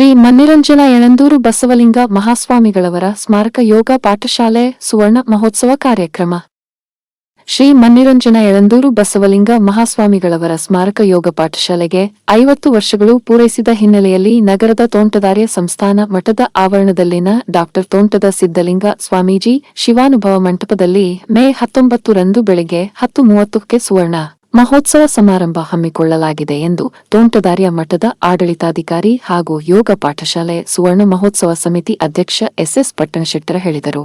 ಶ್ರೀ ಮನ್ನಿರಂಜನ ಯಳಂದೂರು ಬಸವಲಿಂಗ ಮಹಾಸ್ವಾಮಿಗಳವರ ಸ್ಮಾರಕ ಯೋಗ ಪಾಠಶಾಲೆ ಸುವರ್ಣ ಮಹೋತ್ಸವ ಕಾರ್ಯಕ್ರಮ. ಶ್ರೀ ಮನ್ನಿರಂಜನ ಯಳಂದೂರು ಬಸವಲಿಂಗ ಮಹಾಸ್ವಾಮಿಗಳವರ ಸ್ಮಾರಕ ಯೋಗ ಪಾಠಶಾಲೆಗೆ ಐವತ್ತು ವರ್ಷಗಳು ಪೂರೈಸಿದ ಹಿನ್ನೆಲೆಯಲ್ಲಿ ನಗರದ ತೋಂಟದಾರ್ಯ ಸಂಸ್ಥಾನ ಮಠದ ಆವರಣದಲ್ಲಿನ ಡಾಕ್ಟರ್ ತೋಂಟದ ಸಿದ್ದಲಿಂಗ ಸ್ವಾಮೀಜಿ ಶಿವಾನುಭವ ಮಂಟಪದಲ್ಲಿ ಮೇ ಹತ್ತೊಂಬತ್ತರಂದು ಬೆಳಗ್ಗೆ ಹತ್ತು ಮೂವತ್ತಕ್ಕೆ ಸುವರ್ಣ. ಮಹೋತ್ಸವ ಸಮಾರಂಭ ಹಮ್ಮಿಕೊಳ್ಳಲಾಗಿದೆ ಎಂದು ತೋಂಟದಾರ್ಯ ಮಠದ ಆಡಳಿತಾಧಿಕಾರಿ ಹಾಗೂ ಯೋಗ ಪಾಠಶಾಲೆ ಸುವರ್ಣ ಮಹೋತ್ಸವ ಸಮಿತಿ ಅಧ್ಯಕ್ಷ ಎಸ್ಎಸ್ ಪಟ್ಟಣಶೆಟ್ಟರ ಹೇಳಿದರು.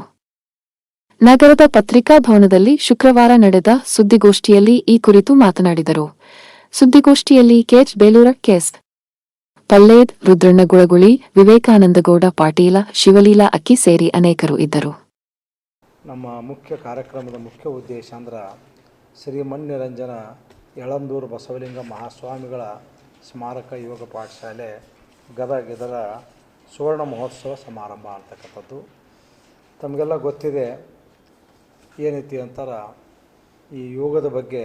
ನಗರದ ಪತ್ರಿಕಾ ಭವನದಲ್ಲಿ ಶುಕ್ರವಾರ ನಡೆದ ಸುದ್ದಿಗೋಷ್ಠಿಯಲ್ಲಿ ಈ ಕುರಿತು ಮಾತನಾಡಿದರು. ಸುದ್ದಿಗೋಷ್ಠಿಯಲ್ಲಿ ಕೆಎಚ್ ಬೇಲೂರ ಕೆಎಸ್ ಪಲ್ಲೇದ್, ರುದ್ರಣ್ಣಗುಳಗುಳಿ, ವಿವೇಕಾನಂದಗೌಡ ಪಾಟೀಲ, ಶಿವಲೀಲಾ ಅಕ್ಕಿ ಸೇರಿ ಅನೇಕರು ಇದ್ದರು. ನಮ್ಮ ಮುಖ್ಯ ಕಾರ್ಯಕ್ರಮದ ಮುಖ್ಯ ಉದ್ದೇಶ ಅಂದ್ರೆ ಶ್ರೀಮನ್ನಿರಂಜನ ಯಳಂದೂರು ಬಸವಲಿಂಗ ಮಹಾಸ್ವಾಮಿಗಳ ಸ್ಮಾರಕ ಯೋಗ ಪಾಠಶಾಲೆ ಗದಗ ಇದರ ಸುವರ್ಣ ಮಹೋತ್ಸವ ಸಮಾರಂಭ ಅಂತಕ್ಕಂಥದ್ದು. ತಮಗೆಲ್ಲ ಗೊತ್ತಿದೆ ಏನೈತಿ ಅಂತಾರ, ಈ ಯೋಗದ ಬಗ್ಗೆ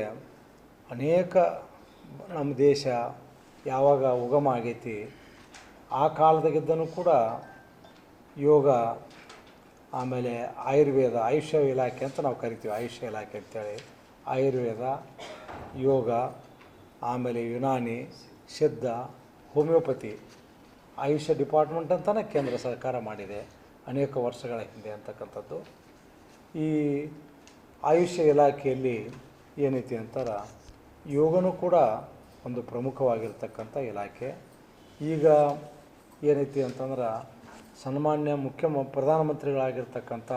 ಅನೇಕ ನಮ್ಮ ದೇಶ ಯಾವಾಗ ಉಗಮ ಆಗೈತಿ, ಆ ಕಾಲದಾಗಿದ್ದನೂ ಕೂಡ ಯೋಗ, ಆಮೇಲೆ ಆಯುರ್ವೇದ, ಆಯುಷ್ಯ ಇಲಾಖೆ ಅಂತ ನಾವು ಕರಿತೀವಿ, ಆಯುಷ್ಯ ಇಲಾಖೆ ಅಂತೇಳಿ. ಆಯುರ್ವೇದ, ಯೋಗ, ಆಮೇಲೆ ಯುನಾನಿ ಸಿದ್ಧ ಹೋಮಿಯೋಪತಿ ಆಯುಷ್ಯ ಡಿಪಾರ್ಟ್ಮೆಂಟ್ ಅಂತಲೇ ಕೇಂದ್ರ ಸರ್ಕಾರ ಮಾಡಿದೆ. ಅನೇಕ ವರ್ಷಗಳ ಹಿಂದೆ ಅಂತಕ್ಕಂಥದ್ದು. ಈ ಆಯುಷ್ಯ ಇಲಾಖೆಯಲ್ಲಿ ಏನೈತಿ ಅಂತಾರ, ಯೋಗನೂ ಕೂಡ ಒಂದು ಪ್ರಮುಖವಾಗಿರ್ತಕ್ಕಂಥ ಇಲಾಖೆ. ಈಗ ಏನೈತಿ ಅಂತಂದ್ರೆ, ಸನ್ಮಾನ್ಯ ಮುಖ್ಯ ಪ್ರಧಾನಮಂತ್ರಿಗಳಾಗಿರ್ತಕ್ಕಂಥ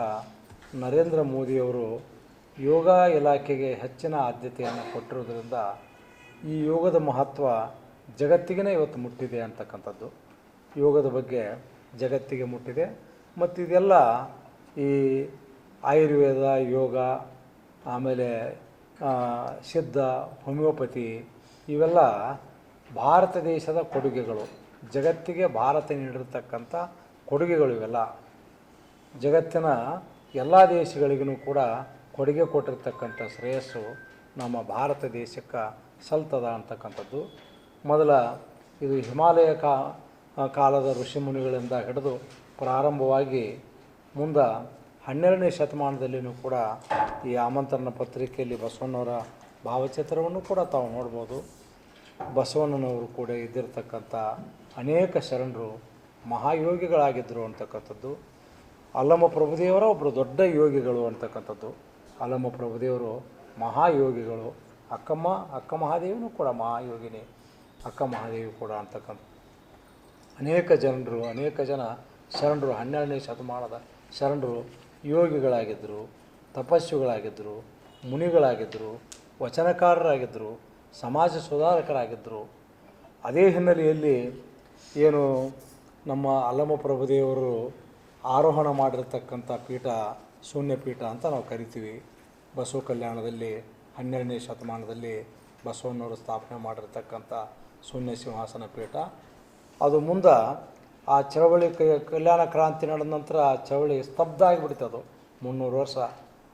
ನರೇಂದ್ರ ಮೋದಿಯವರು ಯೋಗ ಇಲಾಖೆಗೆ ಹೆಚ್ಚಿನ ಆದ್ಯತೆಯನ್ನು ಕೊಟ್ಟಿರೋದ್ರಿಂದ ಈ ಯೋಗದ ಮಹತ್ವ ಜಗತ್ತಿಗೇ ಇವತ್ತು ಮುಟ್ಟಿದೆ ಅಂತಕ್ಕಂಥದ್ದು. ಯೋಗದ ಬಗ್ಗೆ ಜಗತ್ತಿಗೆ ಮುಟ್ಟಿದೆ. ಮತ್ತು ಇದೆಲ್ಲ ಈ ಆಯುರ್ವೇದ, ಯೋಗ, ಆಮೇಲೆ ಸಿದ್ಧ, ಹೋಮಿಯೋಪತಿ ಇವೆಲ್ಲ ಭಾರತ ದೇಶದ ಕೊಡುಗೆಗಳು. ಜಗತ್ತಿಗೆ ಭಾರತ ನೀಡಿರ್ತಕ್ಕಂಥ ಕೊಡುಗೆಗಳು ಇವೆಲ್ಲ. ಜಗತ್ತಿನ ಎಲ್ಲ ದೇಶಗಳಿಗೂ ಕೂಡ ಕೊಡುಗೆ ಕೊಟ್ಟಿರ್ತಕ್ಕಂಥ ಶ್ರೇಯಸ್ಸು ನಮ್ಮ ಭಾರತ ದೇಶಕ್ಕೆ ಸಲ್ತದ ಅಂತಕ್ಕಂಥದ್ದು. ಮೊದಲ ಇದು ಹಿಮಾಲಯ ಕಾ ಕಾಲದ ಋಷಿಮುನಿಗಳಿಂದ ಹಿಡಿದು ಪ್ರಾರಂಭವಾಗಿ ಮುಂದೆ ಹನ್ನೆರಡನೇ ಶತಮಾನದಲ್ಲಿಯೂ ಕೂಡ ಈ ಆಮಂತ್ರಣ ಪತ್ರಿಕೆಯಲ್ಲಿ ಬಸವಣ್ಣವರ ಭಾವಚಿತ್ರವನ್ನು ಕೂಡ ತಾವು ನೋಡ್ಬೋದು. ಬಸವಣ್ಣನವರು ಕೂಡ ಇದ್ದಿರ್ತಕ್ಕಂಥ ಅನೇಕ ಶರಣರು ಮಹಾಯೋಗಿಗಳಾಗಿದ್ದರು ಅಂತಕ್ಕಂಥದ್ದು. ಅಲ್ಲಮ್ಮ ಪ್ರಭುದೇವರ ಒಬ್ಬರು ದೊಡ್ಡ ಯೋಗಿಗಳು ಅಂತಕ್ಕಂಥದ್ದು. ಅಲ್ಲಮ್ಮ ಪ್ರಭುದೇವರು ಮಹಾಯೋಗಿಗಳು. ಅಕ್ಕಮ್ಮ, ಅಕ್ಕ ಮಹಾದೇವಿನೂ ಕೂಡ ಮಹಾಯೋಗಿನಿ. ಅಕ್ಕ ಮಹಾದೇವಿ ಕೂಡ ಅಂತಕ್ಕಂಥ ಅನೇಕ ಜನರು, ಅನೇಕ ಜನ ಶರಣರು, ಹನ್ನೆರಡನೇ ಶತಮಾನದ ಶರಣರು ಯೋಗಿಗಳಾಗಿದ್ದರು, ತಪಸ್ವಿಗಳಾಗಿದ್ದರು, ಮುನಿಗಳಾಗಿದ್ದರು, ವಚನಕಾರರಾಗಿದ್ದರು, ಸಮಾಜ ಸುಧಾರಕರಾಗಿದ್ದರು. ಅದೇ ಹಿನ್ನೆಲೆಯಲ್ಲಿ ಏನು ನಮ್ಮ ಅಲ್ಲಮ ಪ್ರಭುದೇವರು ಆರೋಹಣ ಮಾಡಿರತಕ್ಕಂಥ ಪೀಠ ಶೂನ್ಯ ಪೀಠ ಅಂತ ನಾವು ಕರಿತೀವಿ. ಬಸವ ಕಲ್ಯಾಣದಲ್ಲಿ, ಹನ್ನೆರಡನೇ ಶತಮಾನದಲ್ಲಿ ಬಸವಣ್ಣವರು ಸ್ಥಾಪನೆ ಮಾಡಿರ್ತಕ್ಕಂಥ ಶೂನ್ಯ ಸಿಂಹಾಸನ ಪೀಠ. ಅದು ಮುಂದೆ ಆ ಚಳವಳಿ ಕಲ್ಯಾಣ ಕ್ರಾಂತಿ ನಡೆದ ನಂತರ ಆ ಚಳವಳಿ ಸ್ತಬ್ಧ ಆಗಿಬಿಡ್ತು ಅದು ಮುನ್ನೂರು ವರ್ಷ.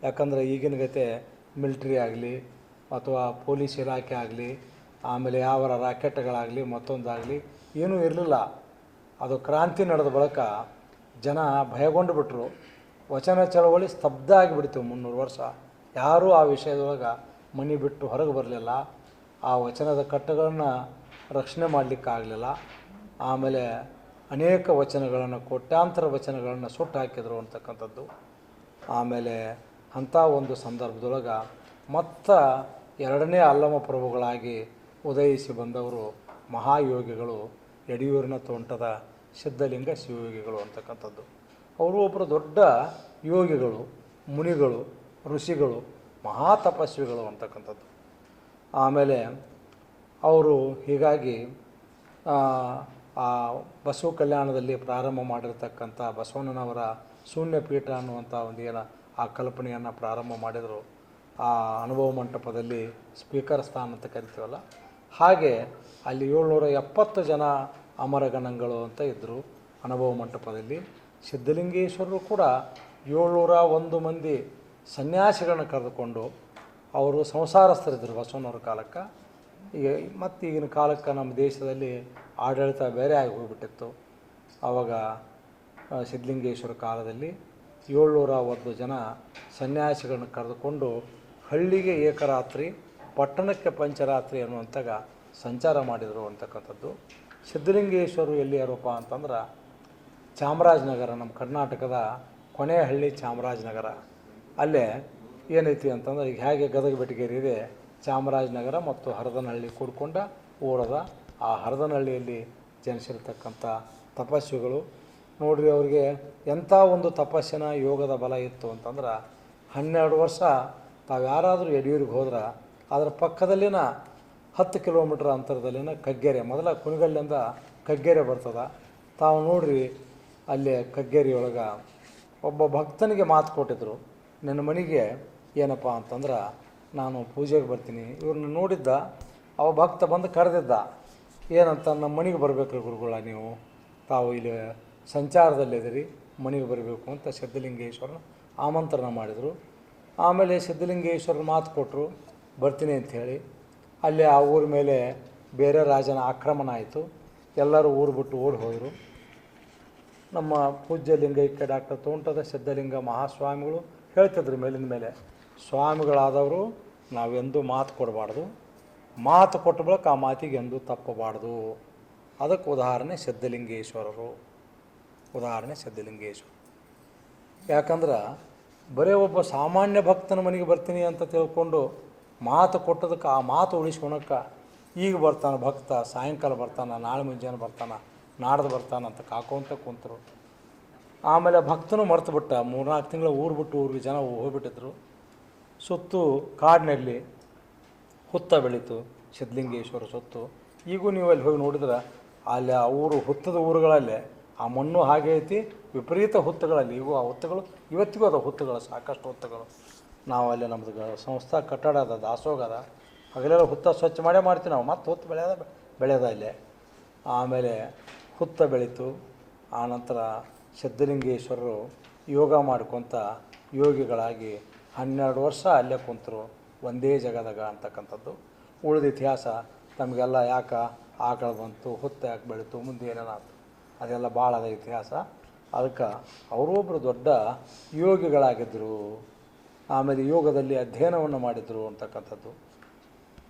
ಯಾಕಂದರೆ ಈಗಿನ ಗತೆ ಮಿಲ್ಟ್ರಿ ಆಗಲಿ ಅಥವಾ ಪೊಲೀಸ್ ಇಲಾಖೆ ಆಗಲಿ, ಆಮೇಲೆ ಯಾವ ರಾಕೆಟ್ಗಳಾಗಲಿ, ಮತ್ತೊಂದಾಗಲಿ ಏನೂ ಇರಲಿಲ್ಲ. ಅದು ಕ್ರಾಂತಿ ನಡೆದ ಬಳಿಕ ಜನ ಭಯಗೊಂಡು ಬಿಟ್ಟರು ವಚನ ಚಳವಳಿ ಸ್ತಬ್ಧ ಆಗಿಬಿಡ್ತು ಮುನ್ನೂರು ವರ್ಷ. ಯಾರೂ ಆ ವಿಷಯದೊಳಗೆ ಮನೆ ಬಿಟ್ಟು ಹೊರಗೆ ಬರಲಿಲ್ಲ. ಆ ವಚನದ ಕಟ್ಟುಗಳನ್ನು ರಕ್ಷಣೆ ಮಾಡಲಿಕ್ಕಾಗಲಿಲ್ಲ. ಆಮೇಲೆ ಅನೇಕ ವಚನಗಳನ್ನು, ಕೋಟ್ಯಾಂತರ ವಚನಗಳನ್ನು ಸುಟ್ಟು ಹಾಕಿದರು ಅಂತಕ್ಕಂಥದ್ದು. ಆಮೇಲೆ ಅಂಥ ಒಂದು ಸಂದರ್ಭದೊಳಗೆ ಮತ್ತ ಎರಡನೇ ಅಲ್ಲಮ ಪ್ರಭುಗಳಾಗಿ ಉದಯಿಸಿ ಬಂದವರು ಮಹಾಯೋಗಿಗಳು, ಯಡಿಯೂರಿನ ತೋಂಟದ ಸಿದ್ಧಲಿಂಗ ಶಿವಯೋಗಿಗಳು ಅಂತಕ್ಕಂಥದ್ದು. ಅವರು ಒಬ್ಬರು ದೊಡ್ಡ ಯೋಗಿಗಳು ಮುನಿಗಳು ಋಷಿಗಳು ಮಹಾ ತಪಸ್ವಿಗಳು ಅಂತಕ್ಕಂಥದ್ದು. ಆಮೇಲೆ ಅವರು ಹೀಗಾಗಿ ಆ, ಬಸವ ಕಲ್ಯಾಣದಲ್ಲಿ ಪ್ರಾರಂಭ ಮಾಡಿರ್ತಕ್ಕಂಥ ಬಸವಣ್ಣನವರ ಶೂನ್ಯ ಪೀಠ ಅನ್ನುವಂಥ ಒಂದು ಏನ ಆ ಕಲ್ಪನೆಯನ್ನು ಪ್ರಾರಂಭ ಮಾಡಿದರು. ಆ ಅನುಭವ ಮಂಟಪದಲ್ಲಿ ಸ್ಪೀಕರ್ ಸ್ಥಾನ ಅಂತ ಕರಿತೀವಲ್ಲ? ಹಾಗೆ ಅಲ್ಲಿ ಏಳ್ನೂರ ಎಪ್ಪತ್ತು ಜನ ಅಮರಗಣಗಳು ಅಂತ ಇದ್ದರು ಅನುಭವ ಮಂಟಪದಲ್ಲಿ. ಸಿದ್ಧಲಿಂಗೇಶ್ವರರು ಕೂಡ ಏಳ್ನೂರ ಒಂದು ಮಂದಿ ಸನ್ಯಾಸಿಗಳನ್ನ ಕರೆದುಕೊಂಡು ಅವರು ಸಂಸಾರಸ್ಥರಿದ್ದರು ಬಸವನವ್ರ ಕಾಲಕ್ಕೆ. ಈಗ ಮತ್ತು ಈಗಿನ ಕಾಲಕ್ಕೆ ನಮ್ಮ ದೇಶದಲ್ಲಿ ಆಡಳಿತ ಬೇರೆ ಆಗಿ ಹೋಗ್ಬಿಟ್ಟಿತ್ತು. ಆವಾಗ ಸಿದ್ಧಲಿಂಗೇಶ್ವರ ಕಾಲದಲ್ಲಿ ಏಳ್ನೂರ ಒಂದು ಜನ ಸನ್ಯಾಸಿಗಳನ್ನ ಕರೆದುಕೊಂಡು ಹಳ್ಳಿಗೆ ಏಕರಾತ್ರಿ, ಪಟ್ಟಣಕ್ಕೆ ಪಂಚರಾತ್ರಿ ಅನ್ನುವಂಥಾಗ ಸಂಚಾರ ಮಾಡಿದರು ಅಂತಕ್ಕಂಥದ್ದು. ಸಿದ್ಧಲಿಂಗೇಶ್ವರು ಎಲ್ಲಿ ಯಾರಪ್ಪ ಅಂತಂದ್ರೆ ಚಾಮರಾಜನಗರ, ನಮ್ಮ ಕರ್ನಾಟಕದ ಕೊನೆಯ ಹಳ್ಳಿ ಚಾಮರಾಜನಗರ. ಅಲ್ಲೇ ಏನೈತಿ ಅಂತಂದ್ರೆ ಈಗ ಹೇಗೆ ಗದಗ ಬೆಟಗೇರಿ ಇದೆ, ಚಾಮರಾಜನಗರ ಮತ್ತು ಹರದನಹಳ್ಳಿ ಕೂಡ್ಕೊಂಡ ಓಡದ ಆ ಹರದನಹಳ್ಳಿಯಲ್ಲಿ ಜನಿಸಿರ್ತಕ್ಕಂಥ ತಪಸ್ವಿಗಳು. ನೋಡಿರಿ ಅವ್ರಿಗೆ ಎಂಥ ಒಂದು ತಪಸ್ಸಿನ ಯೋಗದ ಬಲ ಇತ್ತು ಅಂತಂದ್ರೆ ಹನ್ನೆರಡು ವರ್ಷ ತಾವು ಯಾರಾದರೂ ಯಡಿಯೂರಿಗೆ ಹೋದ್ರೆ ಅದರ ಪಕ್ಕದಲ್ಲಿನ ಹತ್ತು ಕಿಲೋಮೀಟ್ರ್ ಅಂತರದಲ್ಲಿನ ಕಗ್ಗೆರೆ, ಮೊದಲ ಕುಣಿಗಲ್ಲಿಂದ ಕಗ್ಗೆರೆ ಬರ್ತದೆ. ತಾವು ನೋಡ್ರಿ ಅಲ್ಲಿ ಕಗ್ಗೇರಿಯೊಳಗೆ ಒಬ್ಬ ಭಕ್ತನಿಗೆ ಮಾತು ಕೊಟ್ಟಿದ್ರು, ನನ್ನ ಮನೆಗೆ ಏನಪ್ಪ ಅಂತಂದ್ರೆ, ನಾನು ಪೂಜೆಗೆ ಬರ್ತೀನಿ. ಇವ್ರನ್ನ ನೋಡಿದ್ದ, ಅವ ಭಕ್ತ ಬಂದು ಕರೆದಿದ್ದ, ಏನಂತ, ನಮ್ಮ ಮನೆಗೆ ಬರಬೇಕ್ರಿ ಗುರುಗಳ ನೀವು. ತಾವು ಇಲ್ಲಿ ಸಂಚಾರದಲ್ಲಿದ್ದೀರಿ ಮನೆಗೆ ಬರಬೇಕು ಅಂತ ಸಿದ್ಧಲಿಂಗೇಶ್ವರನ ಆಮಂತ್ರಣ ಮಾಡಿದರು. ಆಮೇಲೆ ಸಿದ್ಧಲಿಂಗೇಶ್ವರನ ಮಾತು ಕೊಟ್ಟರು ಬರ್ತೀನಿ ಅಂಥೇಳಿ ಅಲ್ಲಿ ಆ ಊರ ಮೇಲೆ ಬೇರೆ ರಾಜನ ಆಕ್ರಮಣ ಆಯಿತು. ಎಲ್ಲರೂ ಊರು ಬಿಟ್ಟು ಓಡಿ ಹೋದರು. ನಮ್ಮ ಪೂಜ್ಯ ಲಿಂಗೈಕ್ಯ ಡಾಕ್ಟರ್ ತೋಂಟದ ಸಿದ್ಧಲಿಂಗ ಮಹಾಸ್ವಾಮಿಗಳು ಹೇಳ್ತಿದ್ರು ಮೇಲಿನ ಮೇಲೆ. ಸ್ವಾಮಿಗಳಾದವರು ನಾವೆಂದೂ ಮಾತು ಕೊಡಬಾರ್ದು. ಮಾತು ಕೊಟ್ಟ ಬಳಿಕ ಆ ಮಾತಿಗೆ ಎಂದೂ ತಪ್ಪಬಾರ್ದು. ಅದಕ್ಕೆ ಉದಾಹರಣೆ ಸಿದ್ಧಲಿಂಗೇಶ್ವರರು ಉದಾಹರಣೆ ಸಿದ್ಧಲಿಂಗೇಶ್ವರ ಯಾಕಂದ್ರೆ ಬರೀ ಒಬ್ಬ ಸಾಮಾನ್ಯ ಭಕ್ತನ ಮನೆಗೆ ಬರ್ತೀನಿ ಅಂತ ತಿಳ್ಕೊಂಡು ಮಾತು ಕೊಟ್ಟದಕ್ಕೆ ಆ ಮಾತು ಉಳಿಸ್ಕೊಳಕ್ಕೆ ಈಗ ಬರ್ತಾನೆ ಭಕ್ತ, ಸಾಯಂಕಾಲ ಬರ್ತಾನೆ, ನಾಳೆ ಮುಂಜಾನೆ ಬರ್ತಾನೆ. ನಾಡ್ದು ಬರ್ತಾನಂತ ಕಾಕೋಂತ ಕುಂತರು. ಆಮೇಲೆ ಭಕ್ತನೂ ಮರ್ತು ಬಿಟ್ಟ. ಮೂರ್ನಾಲ್ಕು ತಿಂಗಳ ಊರು ಬಿಟ್ಟು ಊರಿಗೆ ಜನ ಹೋಗ್ಬಿಟ್ಟಿದ್ರು. ಸುತ್ತು ಕಾಡಿನಲ್ಲಿ ಹುತ್ತ ಬೆಳೀತು, ಸಿದ್ಧಲಿಂಗೇಶ್ವರ ಸುತ್ತು. ಈಗೂ ನೀವು ಅಲ್ಲಿ ಹೋಗಿ ನೋಡಿದ್ರೆ ಅಲ್ಲಿ ಆ ಊರು ಹುತ್ತದ ಊರುಗಳಲ್ಲಿ, ಆ ಮಣ್ಣು ಹಾಗೆ ಐತಿ, ವಿಪರೀತ ಹುತ್ತಗಳಲ್ಲಿ. ಈಗೂ ಆ ಹುತ್ತಗಳು, ಇವತ್ತಿಗೂ ಅದ ಹುತ್ತಗಳು, ಸಾಕಷ್ಟು ಹುತ್ತಗಳು. ನಾವು ಅಲ್ಲಿ ನಮ್ಮದು ಸಂಸ್ಥಾ ಕಟ್ಟಡ ಅದ ದಾಸೋಗ ಅದ. ಹಗಲೆಲ್ಲ ಹುತ್ತ ಸ್ವಚ್ಛ ಮಾಡೇ ಮಾಡ್ತೀವಿ ನಾವು. ಮತ್ತೆ ಹುತ್ತು ಬೆಳೆಯೋದ ಬೆಳೆಯೋದ ಇಲ್ಲೇ. ಆಮೇಲೆ ಹುತ್ತ ಬೆಳೀತು. ಆನಂತರ ಸಿದ್ಧಲಿಂಗೇಶ್ವರರು ಯೋಗ ಮಾಡ್ಕೊತ ಯೋಗಿಗಳಾಗಿ ಹನ್ನೆರಡು ವರ್ಷ ಅಲ್ಲೇ ಕುಂತರು. ಒಂದೇ ಜಗದಾಗ ಅಂತಕ್ಕಂಥದ್ದು. ಉಳಿದ ಇತಿಹಾಸ ತಮಗೆಲ್ಲ ಯಾಕೆ ಆಕಳು ಬಂತು, ಹುತ್ತ ಯಾಕೆ ಬೆಳೀತು, ಮುಂದೆ ಏನೇನಾಯ್ತು? ಅದೆಲ್ಲ ಭಾಳ ಅದ ಇತಿಹಾಸ. ಅದಕ್ಕೆ ಅವರೊಬ್ಬರು ದೊಡ್ಡ ಯೋಗಿಗಳಾಗಿದ್ದರು ಆಮೇಲೆ ಯೋಗದಲ್ಲಿ ಅಧ್ಯಯನವನ್ನು ಮಾಡಿದರು ಅಂತಕ್ಕಂಥದ್ದು.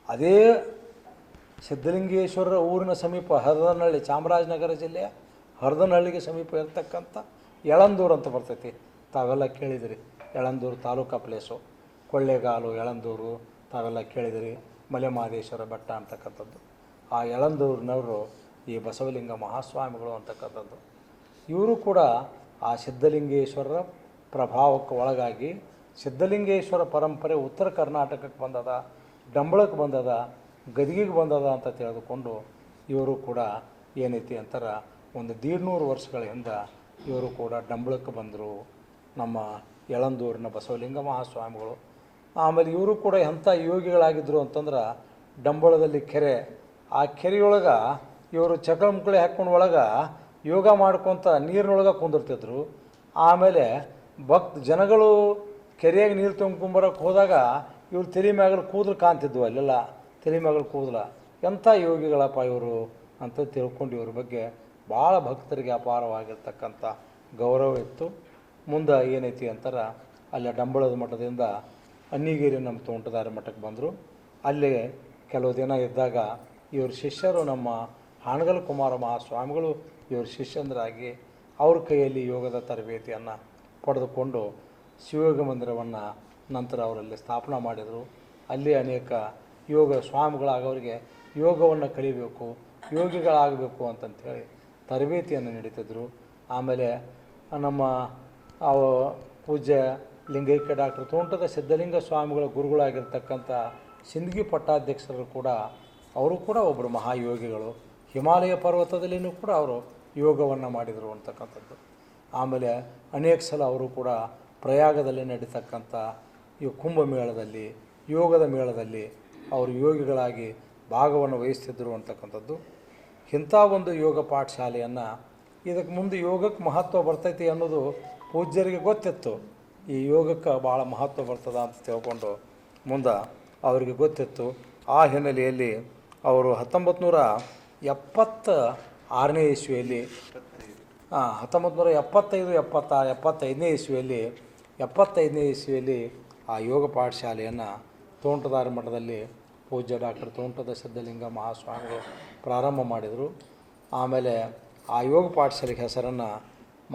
ಅದೇ ಸಿದ್ಧಲಿಂಗೇಶ್ವರರ ಊರಿನ ಸಮೀಪ ಹರದನಹಳ್ಳಿ ಚಾಮರಾಜನಗರ ಜಿಲ್ಲೆಯ ಹರದನಹಳ್ಳಿಗೆ ಸಮೀಪ ಇರತಕ್ಕಂಥ ಯಳಂದೂರು ಅಂತ ಬರ್ತೈತಿ. ತಾವೆಲ್ಲ ಕೇಳಿದಿರಿ. ಯಳಂದೂರು ತಾಲೂಕಾ ಪ್ಲೇಸು ಕೊಳ್ಳೇಗಾಲು, ಯಳಂದೂರು ತಾವೆಲ್ಲ ಕೇಳಿದಿರಿ. ಮಲೆಮಹದೇಶ್ವರ ಬೆಟ್ಟ ಅಂತಕ್ಕಂಥದ್ದು. ಆ ಯಳಂದೂರಿನವರು ಈ ಬಸವಲಿಂಗ ಮಹಾಸ್ವಾಮಿಗಳು ಅಂತಕ್ಕಂಥದ್ದು. ಇವರು ಕೂಡ ಆ ಸಿದ್ಧಲಿಂಗೇಶ್ವರರ ಪ್ರಭಾವಕ್ಕೆ ಒಳಗಾಗಿ ಸಿದ್ಧಲಿಂಗೇಶ್ವರ ಪರಂಪರೆ ಉತ್ತರ ಕರ್ನಾಟಕಕ್ಕೆ ಬಂದದ, ಡಂಬಳಕ್ಕೆ ಬಂದದ ಗದಗಿಗೆ ಬಂದದ ಅಂತ ತಿಳಿದುಕೊಂಡು ಇವರು ಕೂಡ ಏನೈತಿ ಅಂತಾರ, ಒಂದು ದೀಡ್ನೂರು ವರ್ಷಗಳ ಹಿಂದೆ ಇವರು ಕೂಡ ಡಂಬಳಕ್ಕೆ ಬಂದರು ನಮ್ಮ ಯಳಂದೂರಿನ ಬಸವಲಿಂಗ ಮಹಾಸ್ವಾಮಿಗಳು. ಆಮೇಲೆ ಇವರು ಕೂಡ ಎಂಥ ಯೋಗಿಗಳಾಗಿದ್ದರು ಅಂತಂದ್ರೆ ಡಂಬಳದಲ್ಲಿ ಕೆರೆ, ಆ ಕೆರೆಯೊಳಗೆ ಇವರು ಚಕಮಕಳಿ ಹಾಕ್ಕೊಂಡು ಒಳಗೆ ಯೋಗ ಮಾಡ್ಕೊತ ನೀರಿನೊಳಗೆ ಕುಂದಿರ್ತಿದ್ರು. ಆಮೇಲೆ ಭಕ್ತ ಜನಗಳು ಕೆರೆಯಾಗಿ ನೀರು ತುಂಬ್ಕೊಂಬರಕ್ಕೆ ಹೋದಾಗ ಇವರು ತಲೆ ಮ್ಯಾಗಲು ಕೂದಲು ಕಾಣ್ತಿದ್ವು ಅಲ್ಲೆಲ್ಲ. ತಲೆ ಮಗಳು ಕೂದಲ. ಎಂಥ ಯೋಗಿಗಳಪ್ಪ ಇವರು ಅಂತ ತಿಳ್ಕೊಂಡು ಇವ್ರ ಬಗ್ಗೆ ಭಾಳ ಭಕ್ತರಿಗೆ ಅಪಾರವಾಗಿರ್ತಕ್ಕಂಥ ಗೌರವ ಇತ್ತು. ಮುಂದೆ ಏನೈತಿ ಅಂತಾರ, ಅಲ್ಲಿ ಡಂಬಳದ ಮಠದಿಂದ ಅನ್ನಿಗಿರಿ ನಮ್ಮ ತೋಂಟದಾರ ಮಠಕ್ಕೆ ಬಂದರು. ಅಲ್ಲಿ ಕೆಲವು ದಿನ ಇದ್ದಾಗ ಇವ್ರ ಶಿಷ್ಯರು ನಮ್ಮ ಹಾಣಗಲ್ ಕುಮಾರ ಮಹಾಸ್ವಾಮಿಗಳು ಇವ್ರ ಶಿಷ್ಯಂದರಾಗಿ ಅವ್ರ ಕೈಯಲ್ಲಿ ಯೋಗದ ತರಬೇತಿಯನ್ನು ಪಡೆದುಕೊಂಡು ಶಿವಯೋಗ ಮಂದಿರವನ್ನು ನಂತರ ಅವರಲ್ಲಿ ಸ್ಥಾಪನೆ ಮಾಡಿದರು. ಅಲ್ಲಿ ಅನೇಕ ಯೋಗ ಸ್ವಾಮಿಗಳಾಗೋರಿಗೆ ಯೋಗವನ್ನು ಕಲಿಬೇಕು, ಯೋಗಿಗಳಾಗಬೇಕು ಅಂತಂಥೇಳಿ ತರಬೇತಿಯನ್ನು ನಡೀತಿದ್ರು. ಆಮೇಲೆ ನಮ್ಮ ಅವ ಪೂಜ್ಯ ಲಿಂಗೈಕ್ಯ ಡಾಕ್ಟರ್ ತೋಂಟದ ಸಿದ್ಧಲಿಂಗ ಸ್ವಾಮಿಗಳ ಗುರುಗಳಾಗಿರ್ತಕ್ಕಂಥ ಸಿಂದಗಿ ಪಟ್ಟಾಧ್ಯಕ್ಷರು ಕೂಡ, ಅವರು ಕೂಡ ಒಬ್ಬರು ಮಹಾಯೋಗಿಗಳು. ಹಿಮಾಲಯ ಪರ್ವತದಲ್ಲಿಯೂ ಕೂಡ ಅವರು ಯೋಗವನ್ನು ಮಾಡಿದರು ಅಂತಕ್ಕಂಥದ್ದು. ಆಮೇಲೆ ಅನೇಕ ಸಲ ಅವರು ಕೂಡ ಪ್ರಯಾಗದಲ್ಲಿ ನಡೀತಕ್ಕಂಥ ಈ ಕುಂಭಮೇಳದಲ್ಲಿ ಯೋಗದ ಮೇಳದಲ್ಲಿ ಅವರು ಯೋಗಿಗಳಾಗಿ ಭಾಗವನ್ನು ವಹಿಸ್ತಿದ್ದರು ಅಂತಕ್ಕಂಥದ್ದು. ಇಂಥ ಒಂದು ಯೋಗ ಪಾಠಶಾಲೆಯನ್ನು ಇದಕ್ಕೆ ಮುಂದೆ ಯೋಗಕ್ಕೆ ಮಹತ್ವ ಬರ್ತೈತಿ ಅನ್ನೋದು ಪೂಜ್ಯರಿಗೆ ಗೊತ್ತಿತ್ತು. ಈ ಯೋಗಕ್ಕೆ ಭಾಳ ಮಹತ್ವ ಬರ್ತದ ಅಂತ ತಿಳ್ಕೊಂಡು ಮುಂದೆ ಅವರಿಗೆ ಗೊತ್ತಿತ್ತು. ಆ ಹಿನ್ನೆಲೆಯಲ್ಲಿ ಅವರು ಹತ್ತೊಂಬತ್ತು ನೂರ ಎಪ್ಪತ್ತ ಆರನೇ ಇಸ್ವಿಯಲ್ಲಿ ಹತ್ತೊಂಬತ್ತು ನೂರ ಎಪ್ಪತ್ತೈದು ಎಪ್ಪತ್ತ ಎಪ್ಪತ್ತೈದನೇ ಇಸ್ವಿಯಲ್ಲಿ ಎಪ್ಪತ್ತೈದನೇ ಇಸ್ವಿಯಲ್ಲಿ ಆ ಯೋಗ ಪಾಠಶಾಲೆಯನ್ನು ತೋಂಟದಾರ ಮಠದಲ್ಲಿ ಪೂಜ್ಯ ಡಾಕ್ಟರ್ ತೋಂಟದ ಸಿದ್ಧಲಿಂಗ ಮಹಾಸ್ವಾಮಿಗಳು ಪ್ರಾರಂಭ ಮಾಡಿದರು. ಆಮೇಲೆ ಆ ಯೋಗ ಪಾಠಶಾಲೆಗೆ ಹೆಸರನ್ನು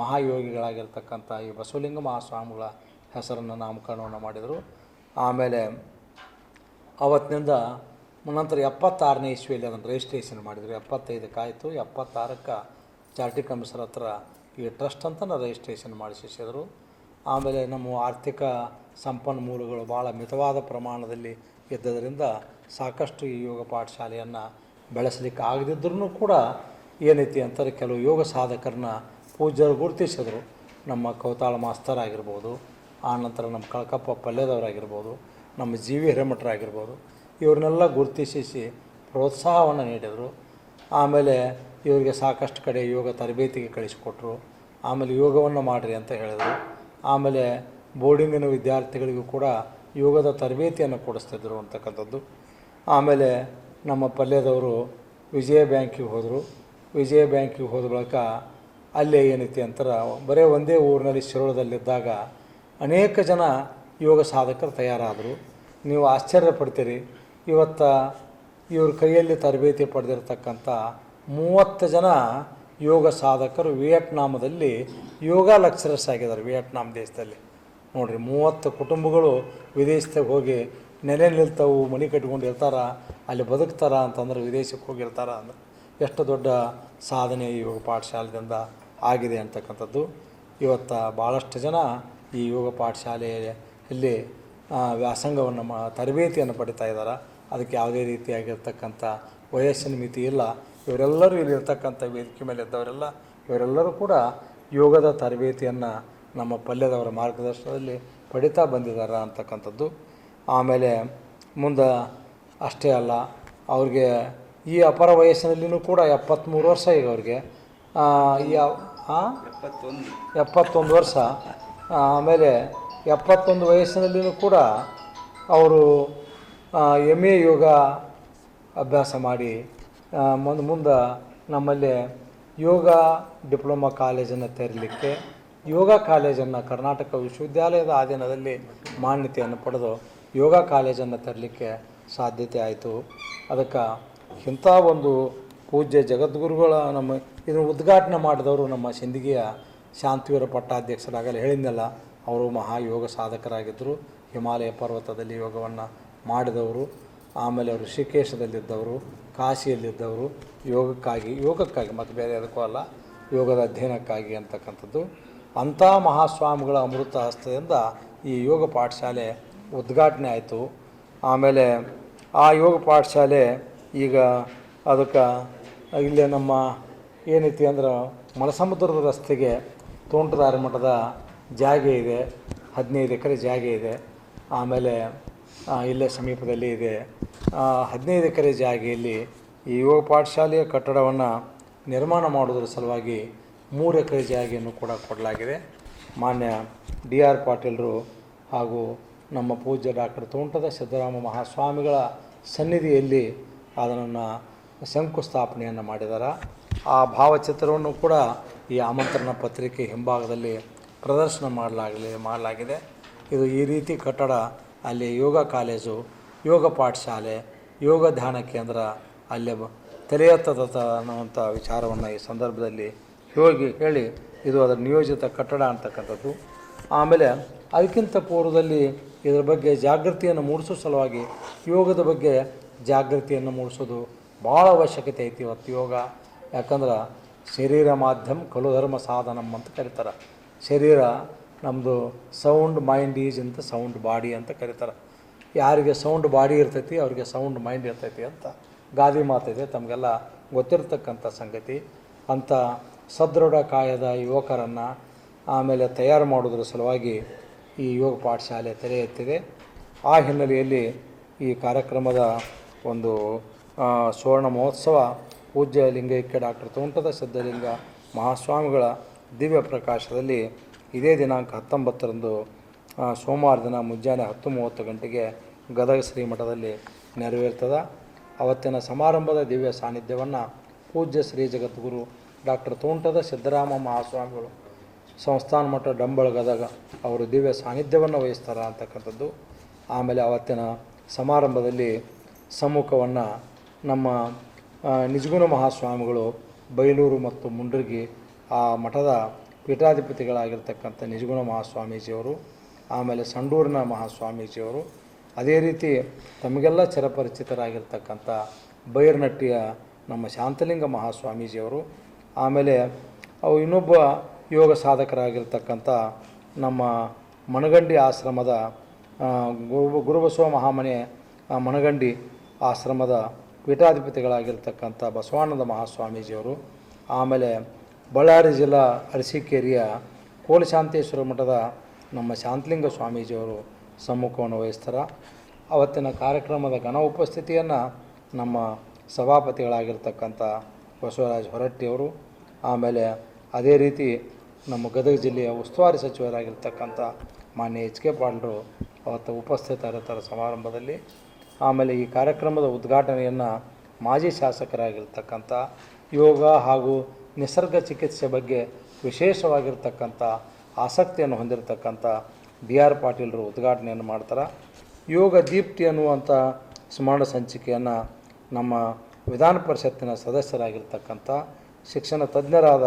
ಮಹಾಯೋಗಿಗಳಾಗಿರ್ತಕ್ಕಂಥ ಈ ಬಸವಲಿಂಗ ಮಹಾಸ್ವಾಮಿಗಳ ಹೆಸರನ್ನು ನಾಮಕರಣವನ್ನು ಮಾಡಿದರು. ಆಮೇಲೆ ಅವತ್ತಿನಿಂದ ನಂತರ ಎಪ್ಪತ್ತಾರನೇ ಇಸ್ವಿಯಲ್ಲಿ ಅದನ್ನು ರಿಜಿಸ್ಟ್ರೇಷನ್ ಮಾಡಿದರು. ಎಪ್ಪತ್ತೈದಕ್ಕಾಯಿತು ಎಪ್ಪತ್ತಾರಕ್ಕೆ ಚಾರ್ಟಿ ಕಮಿಷನರ್ ಹತ್ರ ಈ ಟ್ರಸ್ಟ್ ಅಂತ ರಿಜಿಸ್ಟ್ರೇಷನ್ ಮಾಡಿಸಿದ್ರು. ಆಮೇಲೆ ನಮ್ಮ ಆರ್ಥಿಕ ಸಂಪನ್ಮೂಲಗಳು ಭಾಳ ಮಿತವಾದ ಪ್ರಮಾಣದಲ್ಲಿ ಇದ್ದದರಿಂದ ಸಾಕಷ್ಟು ಈ ಯೋಗ ಪಾಠಶಾಲೆಯನ್ನು ಬೆಳೆಸಲಿಕ್ಕೆ ಆಗದಿದ್ದರೂ ಕೂಡ ಏನೈತಿ ಅಂತಾರೆ ಕೆಲವು ಯೋಗ ಸಾಧಕರನ್ನ ಪೂಜ್ಯರು ಗುರುತಿಸಿದರು. ನಮ್ಮ ಕೌತಾಳ ಮಾಸ್ತರ್ ಆಗಿರ್ಬೋದು ಆನಂತರ ನಮ್ಮ ಕಳಕಪ್ಪ ಪಲ್ಯದವರಾಗಿರ್ಬೋದು, ನಮ್ಮ ಜಿ ವಿ ಹಿರೇಮಠರಾಗಿರ್ಬೋದು, ಇವ್ರನ್ನೆಲ್ಲ ಗುರುತಿಸಿ ಪ್ರೋತ್ಸಾಹವನ್ನು ನೀಡಿದರು. ಆಮೇಲೆ ಇವರಿಗೆ ಸಾಕಷ್ಟು ಕಡೆ ಯೋಗ ತರಬೇತಿಗೆ ಕಳಿಸಿಕೊಟ್ರು. ಆಮೇಲೆ ಯೋಗವನ್ನು ಮಾಡಿರಿ ಅಂತ ಹೇಳಿದರು. ಆಮೇಲೆ ಬೋರ್ಡಿಂಗಿನ ವಿದ್ಯಾರ್ಥಿಗಳಿಗೂ ಕೂಡ ಯೋಗದ ತರಬೇತಿಯನ್ನು ಕೊಡಿಸ್ತಿದ್ರು ಅಂತಕ್ಕಂಥದ್ದು. ಆಮೇಲೆ ನಮ್ಮ ಪಲ್ಯದವರು ವಿಜಯ ಬ್ಯಾಂಕಿಗೆ ಹೋದರು. ವಿಜಯ ಬ್ಯಾಂಕಿಗೆ ಹೋದ ಬಳಿಕ ಅಲ್ಲೇ ಏನೈತಿ ಅಂತಾರೆ, ಬರೀ ಒಂದೇ ಊರಿನಲ್ಲಿ ಶಿರೋಳದಲ್ಲಿದ್ದಾಗ ಅನೇಕ ಜನ ಯೋಗ ಸಾಧಕರು ತಯಾರಾದರು. ನೀವು ಆಶ್ಚರ್ಯ ಪಡ್ತೀರಿ. ಇವತ್ತು ಇವ್ರ ಕೈಯಲ್ಲಿ ತರಬೇತಿ ಪಡೆದಿರತಕ್ಕಂಥ ಮೂವತ್ತು ಜನ ಯೋಗ ಸಾಧಕರು ವಿಯೆಟ್ನಾಮದಲ್ಲಿ ಯೋಗ ಲೆಕ್ಚರರ್ಸ್ ಆಗಿದ್ದಾರೆ ವಿಯೆಟ್ನಾಂ ದೇಶದಲ್ಲಿ. ನೋಡಿರಿ, ಮೂವತ್ತು ಕುಟುಂಬಗಳು ವಿದೇಶದಾಗ ಹೋಗಿ ನೆಲೆ ನಿಲ್ತಾವು ಮನೆ ಕಟ್ಕೊಂಡು ಇರ್ತಾರ, ಅಲ್ಲಿ ಬದುಕ್ತಾರ ಅಂತಂದ್ರೆ ವಿದೇಶಕ್ಕೆ ಹೋಗಿರ್ತಾರ ಅಂದ್ರೆ ಎಷ್ಟು ದೊಡ್ಡ ಸಾಧನೆ ಯೋಗ ಪಾಠಶಾಲೆಯಿಂದ ಆಗಿದೆ ಅಂತಕ್ಕಂಥದ್ದು. ಇವತ್ತು ಭಾಳಷ್ಟು ಜನ ಈ ಯೋಗ ಪಾಠಶಾಲೆಯಲ್ಲಿ ವ್ಯಾಸಂಗವನ್ನು ಮಾ, ತರಬೇತಿಯನ್ನು ಪಡಿತಾ ಇದ್ದಾರೆ. ಅದಕ್ಕೆ ಯಾವುದೇ ರೀತಿಯಾಗಿರ್ತಕ್ಕಂಥ ವಯಸ್ಸಿನ ಮಿತಿ ಇಲ್ಲ. ಇವರೆಲ್ಲರೂ ಇಲ್ಲಿರ್ತಕ್ಕಂಥ ವೇದಿಕೆ ಮೇಲೆ ಇದ್ದವರೆಲ್ಲ, ಇವರೆಲ್ಲರೂ ಕೂಡ ಯೋಗದ ತರಬೇತಿಯನ್ನು ನಮ್ಮ ಪಲ್ಯದವರ ಮಾರ್ಗದರ್ಶನದಲ್ಲಿ ಪಡಿತಾ ಬಂದಿದ್ದಾರೆ ಅಂತಕ್ಕಂಥದ್ದು. ಆಮೇಲೆ ಮುಂದೆ ಅಷ್ಟೇ ಅಲ್ಲ, ಅವ್ರಿಗೆ ಈ ಅಪರ ವಯಸ್ಸಿನಲ್ಲಿಯೂ ಕೂಡ ಎಪ್ಪತ್ತ್ಮೂರು ವರ್ಷ ಈಗ ಅವ್ರಿಗೆ. ಹಾಂ ಎಪ್ಪತ್ತೊಂದು ವರ್ಷ. ಆಮೇಲೆ ಎಪ್ಪತ್ತೊಂದು ವಯಸ್ಸಿನಲ್ಲಿಯೂ ಕೂಡ ಅವರು ಎಂ ಎ ಯೋಗ ಅಭ್ಯಾಸ ಮಾಡಿ ಮುಂದೆ ಮುಂದೆ ನಮ್ಮಲ್ಲಿ ಯೋಗ ಡಿಪ್ಲೊಮಾ ಕಾಲೇಜನ್ನು ತೆರಲಿಕ್ಕೆ ಯೋಗ ಕಾಲೇಜನ್ನು ಕರ್ನಾಟಕ ವಿಶ್ವವಿದ್ಯಾಲಯದ ಆಧೀನದಲ್ಲಿ ಮಾನ್ಯತೆಯನ್ನು ಪಡೆದು ಯೋಗ ಕಾಲೇಜನ್ನು ತರಲಿಕ್ಕೆ ಸಾಧ್ಯತೆ ಆಯಿತು. ಅದಕ್ಕೆ ಇಂಥ ಒಂದು ಪೂಜ್ಯ ಜಗದ್ಗುರುಗಳ ನಮ್ಮ ಇದನ್ನು ಉದ್ಘಾಟನೆ ಮಾಡಿದವರು ನಮ್ಮ ಸಿಂದಿಗೆಯ ಶಾಂತಿವೀರ ಪಟ್ಟಾಧ್ಯಕ್ಷರಾಗಲಿ ಹೇಳಿದ್ನಲ್ಲ, ಅವರು ಮಹಾಯೋಗ ಸಾಧಕರಾಗಿದ್ದರು ಹಿಮಾಲಯ ಪರ್ವತದಲ್ಲಿ ಯೋಗವನ್ನು ಮಾಡಿದವರು. ಆಮೇಲೆ ಋಷಿಕೇಶದಲ್ಲಿದ್ದವರು ಕಾಶಿಯಲ್ಲಿದ್ದವರು ಯೋಗಕ್ಕಾಗಿ ಯೋಗಕ್ಕಾಗಿ ಮತ್ತು ಬೇರೆ ಅದಕ್ಕೂ ಅಲ್ಲ, ಯೋಗದ ಅಧ್ಯಯನಕ್ಕಾಗಿ ಅಂತಕ್ಕಂಥದ್ದು. ಅಂಥ ಮಹಾಸ್ವಾಮಿಗಳ ಅಮೃತ ಹಸ್ತದಿಂದ ಈ ಯೋಗ ಪಾಠಶಾಲೆ ಉದ್ಘಾಟನೆ ಆಯಿತು. ಆಮೇಲೆ ಆ ಯೋಗ ಪಾಠಶಾಲೆ ಈಗ ಅದಕ್ಕೆ ಇಲ್ಲೇ ನಮ್ಮ ಏನೈತಿ ಅಂದ್ರೆ ಮಲಸಮುದ್ರದ ರಸ್ತೆಗೆ ತೋಂಟದಾರ ಮಠದ ಜಾಗೆ ಇದೆ, ಹದಿನೈದು ಎಕರೆ ಜಾಗೆ ಇದೆ. ಆಮೇಲೆ ಇಲ್ಲೇ ಸಮೀಪದಲ್ಲಿ ಇದೆ. ಹದಿನೈದು ಎಕರೆ ಜಾಗೆಯಲ್ಲಿ ಈ ಯೋಗ ಪಾಠಶಾಲೆಯ ಕಟ್ಟಡವನ್ನು ನಿರ್ಮಾಣ ಮಾಡುವುದರ ಸಲುವಾಗಿ ಮೂರು ಎಕರೆ ಜಾಗೆಯನ್ನು ಕೂಡ ಕೊಡಲಾಗಿದೆ. ಮಾನ್ಯ ಡಿ ಆರ್ ಪಾಟೀಲರು ಹಾಗೂ ನಮ್ಮ ಪೂಜ್ಯ ಡಾಕ್ಟರ್ ತೋಂಟದ ಸಿದ್ದರಾಮ ಮಹಾಸ್ವಾಮಿಗಳ ಸನ್ನಿಧಿಯಲ್ಲಿ ಅದನ್ನು ಶಂಕುಸ್ಥಾಪನೆಯನ್ನು ಮಾಡಿದ್ದಾರೆ ಆ ಭಾವಚಿತ್ರವನ್ನು ಕೂಡ ಈ ಆಮಂತ್ರಣ ಪತ್ರಿಕೆ ಹಿಂಭಾಗದಲ್ಲಿ ಪ್ರದರ್ಶನ ಮಾಡಲಾಗಲಿ, ಮಾಡಲಾಗಿದೆ. ಇದು ಈ ರೀತಿ ಕಟ್ಟಡ ಅಲ್ಲಿ ಯೋಗ ಕಾಲೇಜು, ಯೋಗ ಪಾಠಶಾಲೆ, ಯೋಗ ಧ್ಯಾನ ಕೇಂದ್ರ, ಅಲ್ಲಿ ತಲೆ ಎತ್ತದ ಅನ್ನುವಂಥ ವಿಚಾರವನ್ನು ಈ ಸಂದರ್ಭದಲ್ಲಿ ಹೋಗಿ ಹೇಳಿ ಇದು ಅದರ ನಿಯೋಜಿತ ಕಟ್ಟಡ ಅಂತಕ್ಕಂಥದ್ದು. ಆಮೇಲೆ ಅದಕ್ಕಿಂತ ಪೂರ್ವದಲ್ಲಿ ಇದರ ಬಗ್ಗೆ ಜಾಗೃತಿಯನ್ನು ಮೂಡಿಸೋ ಸಲುವಾಗಿ ಯೋಗದ ಬಗ್ಗೆ ಜಾಗೃತಿಯನ್ನು ಮೂಡಿಸೋದು ಭಾಳ ಅವಶ್ಯಕತೆ ಐತಿ ಇವತ್ತು ಯೋಗ. ಯಾಕಂದ್ರೆ ಶರೀರ ಮಾಧ್ಯಮ ಕಲುಧರ್ಮ ಸಾಧನಂ ಅಂತ ಕರೀತಾರೆ. ಶರೀರ ನಮ್ಮದು ಸೌಂಡ್ ಮೈಂಡ್ ಈಸ್ ಅಂತ ಸೌಂಡ್ ಬಾಡಿ ಅಂತ ಕರೀತಾರೆ. ಯಾರಿಗೆ ಸೌಂಡ್ ಬಾಡಿ ಇರ್ತೈತಿ, ಅವ್ರಿಗೆ ಸೌಂಡ್ ಮೈಂಡ್ ಇರ್ತೈತಿ ಅಂತ ಗಾದಿ ಮಾತಿದೆ. ತಮಗೆಲ್ಲ ಗೊತ್ತಿರತಕ್ಕಂಥ ಸಂಗತಿ. ಅಂಥ ಸದೃಢ ಕಾಯದ ಯುವಕರನ್ನು ಆಮೇಲೆ ತಯಾರು ಮಾಡೋದ್ರ ಸಲುವಾಗಿ ಈ ಯೋಗ ಪಾಠಶಾಲೆ ತೆರೆ ಎತ್ತಿದೆ. ಆ ಹಿನ್ನೆಲೆಯಲ್ಲಿ ಈ ಕಾರ್ಯಕ್ರಮದ ಒಂದು ಸುವರ್ಣ ಮಹೋತ್ಸವ ಪೂಜ್ಯ ಲಿಂಗೈಕ್ಯ ಡಾಕ್ಟರ್ ತೋಂಟದ ಸಿದ್ಧಲಿಂಗ ಮಹಾಸ್ವಾಮಿಗಳ ದಿವ್ಯ ಪ್ರಕಾಶದಲ್ಲಿ ಇದೇ ದಿನಾಂಕ ಹತ್ತೊಂಬತ್ತರಂದು ಸೋಮವಾರ ದಿನ ಮುಂಜಾನೆ ಹತ್ತು ಮೂವತ್ತು ಗಂಟೆಗೆ ಗದಗ ಶ್ರೀಮಠದಲ್ಲಿ ನೆರವೇರ್ತದೆ. ಅವತ್ತಿನ ಸಮಾರಂಭದ ದಿವ್ಯ ಸಾನ್ನಿಧ್ಯವನ್ನು ಪೂಜ್ಯ ಶ್ರೀ ಜಗದ್ಗುರು ಡಾಕ್ಟರ್ ತೋಂಟದ ಸಿದ್ದರಾಮ ಮಹಾಸ್ವಾಮಿಗಳು, ಸಂಸ್ಥಾನ ಮಠ ಡಂಬಳ ಗದಗ ಅವರು ದಿವ್ಯ ಸಾನ್ನಿಧ್ಯವನ್ನು ವಹಿಸ್ತಾರೆ ಅಂತಕ್ಕಂಥದ್ದು. ಆಮೇಲೆ ಅವತ್ತಿನ ಸಮಾರಂಭದಲ್ಲಿ ಸಮ್ಮುಖವನ್ನು ನಮ್ಮ ನಿಜಗುಣ ಮಹಾಸ್ವಾಮಿಗಳು ಬೈಲೂರು ಮತ್ತು ಮುಂಡ್ರಿಗಿ ಆ ಮಠದ ಪೀಠಾಧಿಪತಿಗಳಾಗಿರ್ತಕ್ಕಂಥ ನಿಜಗುಣ ಮಹಾಸ್ವಾಮೀಜಿಯವರು, ಆಮೇಲೆ ಸಂಡೂರಿನ ಮಹಾಸ್ವಾಮೀಜಿಯವರು, ಅದೇ ರೀತಿ ತಮಗೆಲ್ಲ ಚಿರಪರಿಚಿತರಾಗಿರ್ತಕ್ಕಂಥ ಬೈರ್ನಟ್ಟಿಯ ನಮ್ಮ ಶಾಂತಲಿಂಗ ಮಹಾಸ್ವಾಮೀಜಿಯವರು, ಆಮೇಲೆ ಅವು ಇನ್ನೊಬ್ಬ ಯೋಗ ಸಾಧಕರಾಗಿರ್ತಕ್ಕಂಥ ನಮ್ಮ ಮಣಗಂಡಿ ಆಶ್ರಮದ ಗುರು, ಗುರುಬಸವ ಮಹಾಮನೆ ಮಣಗಂಡಿ ಆಶ್ರಮದ ಪೀಠಾಧಿಪತಿಗಳಾಗಿರ್ತಕ್ಕಂಥ ಬಸವಾನಂದ ಮಹಾಸ್ವಾಮೀಜಿಯವರು, ಆಮೇಲೆ ಬಳ್ಳಾರಿ ಜಿಲ್ಲಾ ಅರಸೀಕೆರೆಯ ಕೋಲಶಾಂತೇಶ್ವರ ಮಠದ ನಮ್ಮ ಶಾಂತಲಿಂಗ ಸ್ವಾಮೀಜಿಯವರು ಸಮ್ಮುಖವನ್ನು ವಹಿಸ್ತಾರೆ. ಅವತ್ತಿನ ಕಾರ್ಯಕ್ರಮದ ಘನ ಉಪಸ್ಥಿತಿಯನ್ನು ನಮ್ಮ ಸಭಾಪತಿಗಳಾಗಿರ್ತಕ್ಕಂಥ ಬಸವರಾಜ್ ಹೊರಟ್ಟಿಯವರು ಆಮೇಲೆ ಅದೇ ರೀತಿ ನಮ್ಮ ಗದಗ ಜಿಲ್ಲೆಯ ಉಸ್ತುವಾರಿ ಸಚಿವರಾಗಿರ್ತಕ್ಕಂಥ ಮಾನ್ಯ ಎಚ್ ಕೆ ಪಾಂಡ್ರು ಅವತ್ತು ಉಪಸ್ಥಿತರಿರ್ತಾರೆ ಸಮಾರಂಭದಲ್ಲಿ. ಆಮೇಲೆ ಈ ಕಾರ್ಯಕ್ರಮದ ಉದ್ಘಾಟನೆಯನ್ನು ಮಾಜಿ ಶಾಸಕರಾಗಿರ್ತಕ್ಕಂಥ ಯೋಗ ಹಾಗೂ ನಿಸರ್ಗ ಚಿಕಿತ್ಸೆ ಬಗ್ಗೆ ವಿಶೇಷವಾಗಿರ್ತಕ್ಕಂಥ ಆಸಕ್ತಿಯನ್ನು ಹೊಂದಿರತಕ್ಕಂಥ ಬಿ ಆರ್ ಪಾಟೀಲರು ಉದ್ಘಾಟನೆಯನ್ನು ಮಾಡ್ತಾರೆ. ಯೋಗ ದೀಪ್ತಿ ಅನ್ನುವಂಥ ಸ್ಮರಣ ಸಂಚಿಕೆಯನ್ನು ನಮ್ಮ ವಿಧಾನ ಪರಿಷತ್ತಿನ ಸದಸ್ಯರಾಗಿರ್ತಕ್ಕಂಥ ಶಿಕ್ಷಣ ತಜ್ಞರಾದ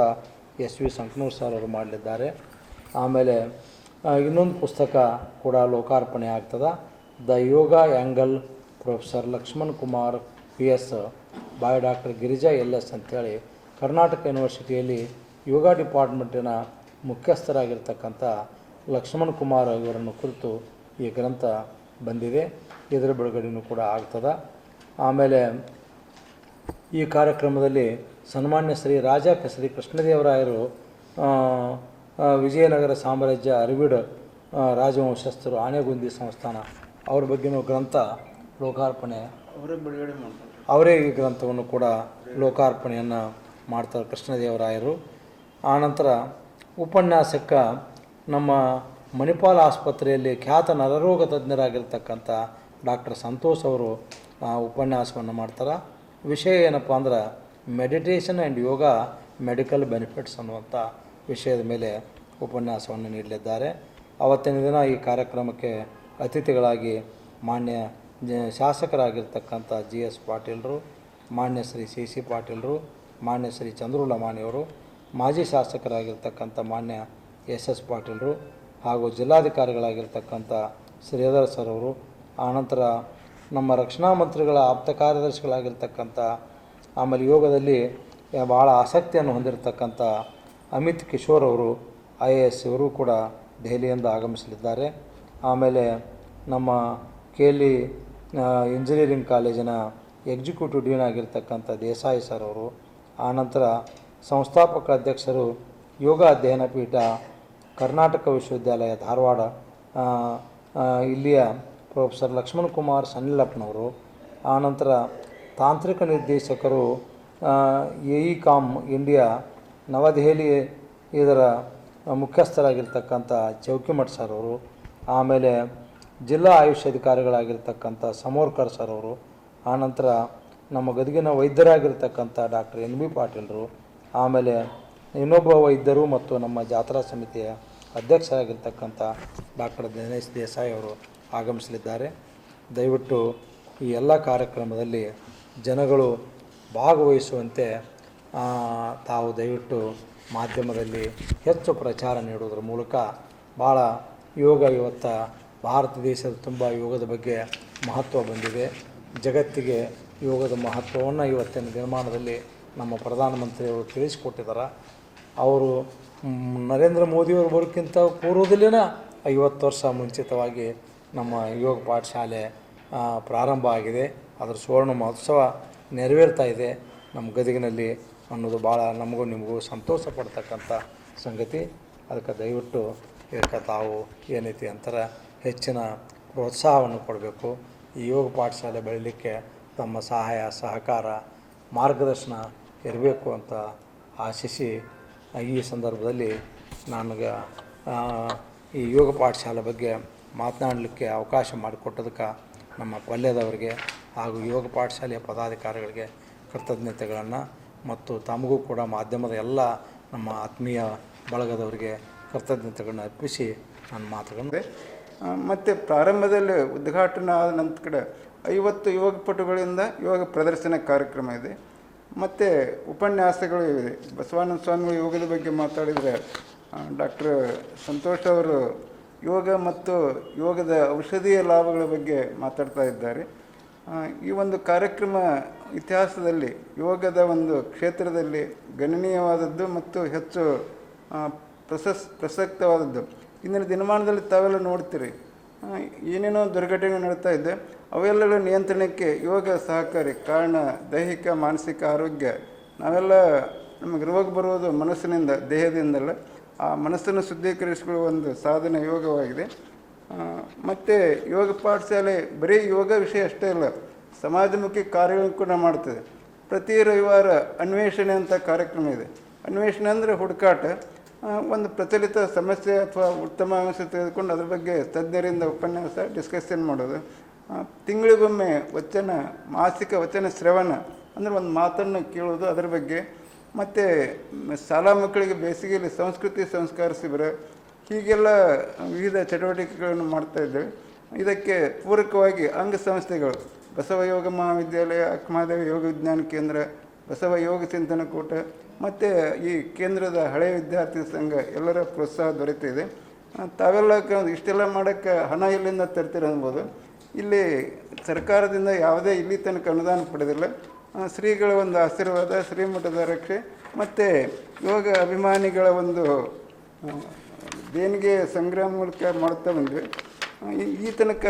ಎಸ್ ವಿ ಸಂಕನೂರ್ ಸರ್ ಅವರು ಮಾಡಲಿದ್ದಾರೆ. ಆಮೇಲೆ ಇನ್ನೊಂದು ಪುಸ್ತಕ ಕೂಡ ಲೋಕಾರ್ಪಣೆ ಆಗ್ತದೆ. The yoga angle professor Lakshman Kumar P S by doctor Girija L S ಅಂತೇಳಿ ಕರ್ನಾಟಕ ಯೂನಿವರ್ಸಿಟಿಯಲ್ಲಿ ಯೋಗ ಡಿಪಾರ್ಟ್ಮೆಂಟಿನ ಮುಖ್ಯಸ್ಥರಾಗಿರ್ತಕ್ಕಂಥ ಲಕ್ಷ್ಮಣ್ ಕುಮಾರ್ ಇವರನ್ನು ಕುರಿತು ಈ ಗ್ರಂಥ ಬಂದಿದೆ. ಇದರ ಬಿಡುಗಡೆಯೂ ಕೂಡ ಆಗ್ತದೆ. ಆಮೇಲೆ ಈ ಕಾರ್ಯಕ್ರಮದಲ್ಲಿ ಸನ್ಮಾನ್ಯ ಶ್ರೀ ರಾಜ ಶ್ರೀ ಕೃಷ್ಣದೇವರಾಯರು ವಿಜಯನಗರ ಸಾಮ್ರಾಜ್ಯ ಅರಿವಿಡ ರಾಜವಂಶಸ್ಥರು ಆನೆಗುಂದಿ ಸಂಸ್ಥಾನ ಅವ್ರ ಬಗ್ಗೆನೂ ಗ್ರಂಥ ಲೋಕಾರ್ಪಣೆ ಅವರೇ ಈ ಗ್ರಂಥವನ್ನು ಕೂಡ ಲೋಕಾರ್ಪಣೆಯನ್ನು ಮಾಡ್ತಾರೆ ಕೃಷ್ಣದೇವರಾಯರು. ಆನಂತರ ಉಪನ್ಯಾಸಕ್ಕ ನಮ್ಮ ಮಣಿಪಾಲ್ ಆಸ್ಪತ್ರೆಯಲ್ಲಿ ಖ್ಯಾತ ನರರೋಗ ತಜ್ಞರಾಗಿರ್ತಕ್ಕಂಥ ಡಾಕ್ಟರ್ ಸಂತೋಷ್ ಅವರು ಉಪನ್ಯಾಸವನ್ನು ಮಾಡ್ತಾರೆ. ವಿಷಯ ಏನಪ್ಪ ಅಂದ್ರೆ meditation and yoga medical benefits ಅನ್ನುವಂಥ ವಿಷಯದ ಮೇಲೆ ಉಪನ್ಯಾಸವನ್ನು ನೀಡಲಿದ್ದಾರೆ. ಅವತ್ತಿನ ದಿನ ಈ ಕಾರ್ಯಕ್ರಮಕ್ಕೆ ಅತಿಥಿಗಳಾಗಿ ಮಾನ್ಯ ಶಾಸಕರಾಗಿರ್ತಕ್ಕಂಥ ಜಿ ಎಸ್ ಪಾಟೀಲರು, ಮಾನ್ಯ ಶ್ರೀ ಸಿ ಸಿ ಪಾಟೀಲರು ಮಾನ್ಯ ಶ್ರೀ ಚಂದ್ರು ಲಮಾಣಿಯವರು ಮಾಜಿ ಶಾಸಕರಾಗಿರ್ತಕ್ಕಂಥ ಮಾನ್ಯ ಎಸ್ ಎಸ್ ಪಾಟೀಲರು ಹಾಗೂ ಜಿಲ್ಲಾಧಿಕಾರಿಗಳಾಗಿರ್ತಕ್ಕಂಥ ಶ್ರೀಧರ್ ಸರ್ ಅವರು ಆನಂತರ ನಮ್ಮ ರಕ್ಷಣಾ ಮಂತ್ರಿಗಳ ಆಪ್ತ ಕಾರ್ಯದರ್ಶಿಗಳಾಗಿರ್ತಕ್ಕಂಥ ಆಮೇಲೆ ಯೋಗದಲ್ಲಿ ಭಾಳ ಆಸಕ್ತಿಯನ್ನು ಹೊಂದಿರತಕ್ಕಂಥ ಅಮಿತ್ ಕಿಶೋರ್ ಅವರು, ಐ ಎ ಎಸ್ ಇವರು ಕೂಡ ದೆಹಲಿಯಿಂದ ಆಗಮಿಸಲಿದ್ದಾರೆ. ಆಮೇಲೆ ನಮ್ಮ ಕೇಲಿ ಇಂಜಿನಿಯರಿಂಗ್ ಕಾಲೇಜಿನ ಎಕ್ಸಿಕ್ಯೂಟಿವ್ ಡೀನ್ ಆಗಿರ್ತಕ್ಕಂಥ ದೇಸಾಯಿ ಸರ್ ಅವರು ಆನಂತರ ಸಂಸ್ಥಾಪಕ ಅಧ್ಯಕ್ಷರು ಯೋಗ ಅಧ್ಯಯನ ಪೀಠ, ಕರ್ನಾಟಕ ವಿಶ್ವವಿದ್ಯಾಲಯ ಧಾರವಾಡ ಇಲ್ಲಿಯ ಪ್ರೊಫೆಸರ್ ಲಕ್ಷ್ಮಣ್ ಕುಮಾರ್ ಸನ್ನಿಲಪ್ಪನವರು, ಆನಂತರ ತಾಂತ್ರಿಕ ನಿರ್ದೇಶಕರು ಎ ಇ ಕಾಮ್ ಇಂಡಿಯಾ ನವದೆಹಲಿ ಇದರ ಮುಖ್ಯಸ್ಥರಾಗಿರ್ತಕ್ಕಂಥ ಚೌಕಿಮಠ್ ಸರ್ ಅವರು, ಆಮೇಲೆ ಜಿಲ್ಲಾ ಆಯುಷ್ ಅಧಿಕಾರಿಗಳಾಗಿರ್ತಕ್ಕಂಥ ಸಮೋರ್ಕರ್ ಸರ್ ಅವರು, ಆನಂತರ ನಮ್ಮ ಗದಗಿನ ವೈದ್ಯರಾಗಿರ್ತಕ್ಕಂಥ ಡಾಕ್ಟರ್ ಎನ್ ಬಿ ಪಾಟೀಲರು, ಆಮೇಲೆ ಇನ್ನೊಬ್ಬ ವೈದ್ಯರು ಮತ್ತು ನಮ್ಮ ಜಾತ್ರಾ ಸಮಿತಿಯ ಅಧ್ಯಕ್ಷರಾಗಿರ್ತಕ್ಕಂಥ ಡಾಕ್ಟರ್ ದಿನೇಶ್ ದೇಸಾಯಿ ಅವರು ಆಗಮಿಸಲಿದ್ದಾರೆ. ದಯವಿಟ್ಟು ಈ ಎಲ್ಲ ಕಾರ್ಯಕ್ರಮದಲ್ಲಿ ಜನಗಳು ಭಾಗವಹಿಸುವಂತೆ ತಾವು ದಯವಿಟ್ಟು ಮಾಧ್ಯಮದಲ್ಲಿ ಹೆಚ್ಚು ಪ್ರಚಾರ ನೀಡುವುದರ ಮೂಲಕ ಭಾಳ ಯೋಗ ಇವತ್ತು ಭಾರತ ದೇಶದ ತುಂಬ ಯೋಗದ ಬಗ್ಗೆ ಮಹತ್ವ ಬಂದಿದೆ. ಜಗತ್ತಿಗೆ ಯೋಗದ ಮಹತ್ವವನ್ನು ಇವತ್ತಿನ ದಿನಮಾನದಲ್ಲಿ ನಮ್ಮ ಪ್ರಧಾನಮಂತ್ರಿಯವರು ತಿಳಿಸಿಕೊಟ್ಟಿದ್ದಾರೆ. ಅವರು ನರೇಂದ್ರ ಮೋದಿಯವರು ಬರೋಕ್ಕಿಂತ ಪೂರ್ವದಲ್ಲಿನ ಐವತ್ತು ವರ್ಷ ಮುಂಚಿತವಾಗಿ ನಮ್ಮ ಯೋಗ ಪಾಠಶಾಲೆ ಪ್ರಾರಂಭ ಆಗಿದೆ. ಅದರ ಸುವರ್ಣ ಮಹೋತ್ಸವ ನೆರವೇರ್ತಾ ಇದೆ. ನಮ್ಮ ಗದಗಿನಲ್ಲಿ ಅನ್ನೋದು ಭಾಳ ನಮಗೂ ನಿಮಗೂ ಸಂತೋಷ ಪಡ್ತಕ್ಕಂಥ ಸಂಗತಿ. ಅದಕ್ಕೆ ದಯವಿಟ್ಟು ಇದಕ್ಕೆ ತಾವು ಏನೈತಿ ಅಂತಾರೆ ಹೆಚ್ಚಿನ ಪ್ರೋತ್ಸಾಹವನ್ನು ಕೊಡಬೇಕು. ಈ ಯೋಗ ಪಾಠಶಾಲೆ ಬೆಳೀಲಿಕ್ಕೆ ತಮ್ಮ ಸಹಾಯ, ಸಹಕಾರ, ಮಾರ್ಗದರ್ಶನ ಇರಬೇಕು ಅಂತ ಆಶಿಸಿ, ಈ ಸಂದರ್ಭದಲ್ಲಿ ನನಗೆ ಈ ಯೋಗ ಪಾಠಶಾಲೆ ಬಗ್ಗೆ ಮಾತನಾಡಲಿಕ್ಕೆ ಅವಕಾಶ ಮಾಡಿಕೊಟ್ಟದಕ್ಕೆ ನಮ್ಮ ಪಲ್ಯದವರಿಗೆ ಹಾಗೂ ಯೋಗ ಪಾಠಶಾಲೆಯ ಪದಾಧಿಕಾರಿಗಳಿಗೆ ಕೃತಜ್ಞತೆಗಳನ್ನು ಮತ್ತು ತಮಗೂ ಕೂಡ ಮಾಧ್ಯಮದ ಎಲ್ಲ ನಮ್ಮ ಆತ್ಮೀಯ ಬಳಗದವರಿಗೆ ಕೃತಜ್ಞತೆಗಳನ್ನು ಅರ್ಪಿಸಿ ನಾನು ಮಾತುಕೊಂಡೆ ಮತ್ತು ಪ್ರಾರಂಭದಲ್ಲಿ ಉದ್ಘಾಟನೆ ಆದ ನಂತರ ಕಡೆ ಐವತ್ತು ಯೋಗ ಪಟುಗಳಿಂದ ಯೋಗ ಪ್ರದರ್ಶನ ಕಾರ್ಯಕ್ರಮ ಇದೆ. ಮತ್ತು ಉಪನ್ಯಾಸಗಳು ಇವೆ. ಬಸವಾನಂದ ಸ್ವಾಮಿಗಳು ಯೋಗದ ಬಗ್ಗೆ ಮಾತಾಡಿದರೆ ಡಾಕ್ಟರ್ ಸಂತೋಷ್ ಅವರು ಯೋಗ ಮತ್ತು ಯೋಗದ ಔಷಧೀಯ ಲಾಭಗಳ ಬಗ್ಗೆ ಮಾತಾಡ್ತಾ ಇದ್ದಾರೆ. ಈ ಒಂದು ಕಾರ್ಯಕ್ರಮ ಇತಿಹಾಸದಲ್ಲಿ, ಯೋಗದ ಒಂದು ಕ್ಷೇತ್ರದಲ್ಲಿ ಗಣನೀಯವಾದದ್ದು ಮತ್ತು ಹೆಚ್ಚು ಪ್ರಸಸ್ ಪ್ರಸಕ್ತವಾದದ್ದು. ಇಂದಿನ ದಿನಮಾನದಲ್ಲಿ ತಾವೆಲ್ಲ ನೋಡ್ತೀರಿ. ಏನೇನೋ ದುರ್ಘಟನೆ ನಡೀತಾ ಇದೆ. ಅವೆಲ್ಲಗಳ ನಿಯಂತ್ರಣಕ್ಕೆ ಯೋಗ ಸಹಕಾರಿ ಕಾರಣ ದೈಹಿಕ, ಮಾನಸಿಕ ಆರೋಗ್ಯ. ನಾವೆಲ್ಲ ನಮಗೆ ರೋಗ ಬರುವುದು ಮನಸ್ಸಿನಿಂದ, ದೇಹದಿಂದಲ್ಲ. ಆ ಮನಸ್ಸನ್ನು ಶುದ್ಧೀಕರಿಸಿಕೊಳ್ಳುವ ಒಂದು ಸಾಧನ ಯೋಗವಾಗಿದೆ. ಮತ್ತು ಯೋಗ ಪಾಠಶಾಲೆ ಬರೀ ಯೋಗ ವಿಷಯ ಅಷ್ಟೇ ಅಲ್ಲ, ಸಮಾಜಮುಖಿ ಕಾರ್ಯಗಳನ್ನು ಕೂಡ ಮಾಡ್ತದೆ. ಪ್ರತಿ ರವಿವಾರ ಅನ್ವೇಷಣೆ ಅಂತ ಕಾರ್ಯಕ್ರಮ ಇದೆ. ಅನ್ವೇಷಣೆ ಅಂದರೆ ಹುಡುಕಾಟ. ಒಂದು ಪ್ರಚಲಿತ ಸಮಸ್ಯೆ ಅಥವಾ ಉತ್ತಮ ಅಂಶ ತೆಗೆದುಕೊಂಡು ಅದ್ರ ಬಗ್ಗೆ ತಜ್ಞರಿಂದ ಉಪನ್ಯಾಸ ಡಿಸ್ಕಷನ್ ಮಾಡೋದು. ತಿಂಗಳಿಗೊಮ್ಮೆ ವಚನ, ಮಾಸಿಕ ವಚನ ಶ್ರವಣ ಅಂದರೆ ಒಂದು ಮಾತನ್ನು ಕೇಳೋದು ಅದರ ಬಗ್ಗೆ. ಮತ್ತು ಶಾಲಾ ಮಕ್ಕಳಿಗೆ ಬೇಸಿಗೆಯಲ್ಲಿ ಸಂಸ್ಕೃತಿ ಸಂಸ್ಕಾರ ಶಿಬಿರ ಹೀಗೆಲ್ಲ ವಿವಿಧ ಚಟುವಟಿಕೆಗಳನ್ನು ಮಾಡ್ತಾ ಇದ್ದೇವೆ. ಇದಕ್ಕೆ ಪೂರಕವಾಗಿ ಅಂಗಸಂಸ್ಥೆಗಳು ಬಸವ ಯೋಗ ಮಹಾವಿದ್ಯಾಲಯ, ಅಕ್ಕಮಹಾದೇವಿ ಯೋಗ ವಿಜ್ಞಾನ ಕೇಂದ್ರ, ಬಸವ ಯೋಗ ಚಿಂತನ ಕೂಟ, ಮತ್ತು ಈ ಕೇಂದ್ರದ ಹಳೆಯ ವಿದ್ಯಾರ್ಥಿ ಸಂಘ ಎಲ್ಲರ ಪ್ರೋತ್ಸಾಹ ದೊರೆತಿದೆ. ತಾವೆಲ್ಲ ಇಷ್ಟೆಲ್ಲ ಮಾಡೋಕ್ಕೆ ಹಣ ಎಲ್ಲಿಂದ ತರ್ತೀರ ಅನ್ಬೋದು. ಇಲ್ಲಿ ಸರ್ಕಾರದಿಂದ ಯಾವುದೇ ಇಲ್ಲಿ ತನಕ ಅನುದಾನ ಪಡೆದಿಲ್ಲ. ಶ್ರೀಗಳ ಒಂದು ಆಶೀರ್ವಾದ, ಶ್ರೀಮಠದ ರಕ್ಷೆ, ಮತ್ತು ಯೋಗ ಅಭಿಮಾನಿಗಳ ಒಂದು ದೇಣಿಗೆ ಸಂಗ್ರಹ ಮೂಲಕ ಮಾಡ್ತಾ ಬಂದ್ವಿ. ಈ- ತನಕ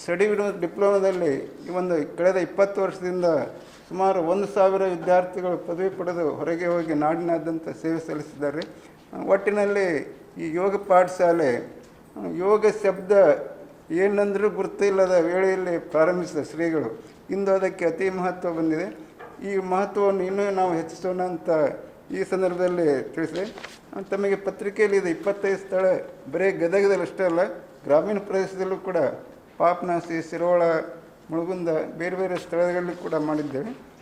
ಸ್ಟಡಿ ಡಿಪ್ಲೊಮಾದಲ್ಲಿ ಈ ಒಂದು ಕಳೆದ ಇಪ್ಪತ್ತು ವರ್ಷದಿಂದ ಸುಮಾರು ಒಂದು ಸಾವಿರ ವಿದ್ಯಾರ್ಥಿಗಳು ಪದವಿ ಪಡೆದು ಹೊರಗೆ ಹೋಗಿ ನಾಡಿನಾದ್ಯಂತ ಸೇವೆ ಸಲ್ಲಿಸಿದ್ದಾರೆ. ಒಟ್ಟಿನಲ್ಲಿ ಈ ಯೋಗ ಪಾಠಶಾಲೆ ಯೋಗ ಶಬ್ದ ಏನಂದ್ರೂ ಗುರ್ತಿಲ್ಲದ ವೇಳೆಯಲ್ಲಿ ಪ್ರಾರಂಭಿಸಿದ ಶ್ರೀಗಳು. ಇಂದು ಅದಕ್ಕೆ ಅತಿ ಮಹತ್ವ ಬಂದಿದೆ. ಈ ಮಹತ್ವವನ್ನು ಇನ್ನೂ ನಾವು ಹೆಚ್ಚಿಸೋಣ ಅಂತ ಈ ಸಂದರ್ಭದಲ್ಲಿ ತಿಳಿಸಿದೆ. ತಮಗೆ ಪತ್ರಿಕೆಯಲ್ಲಿ ಇದೆ ಇಪ್ಪತ್ತೈದು ಸ್ಥಳ, ಬರೀ ಗದಗದಲ್ಲಿ ಅಷ್ಟೇ ಅಲ್ಲ, ಗ್ರಾಮೀಣ ಪ್ರದೇಶದಲ್ಲೂ ಕೂಡ ಪಾಪನಾಸಿ ಸಿರೋಳ ಮುಳುಗುಂದ, ಬೇರೆ ಬೇರೆ ಸ್ಥಳಗಳಲ್ಲಿ ಕೂಡ ಮಾಡಿದ್ದೇವೆ.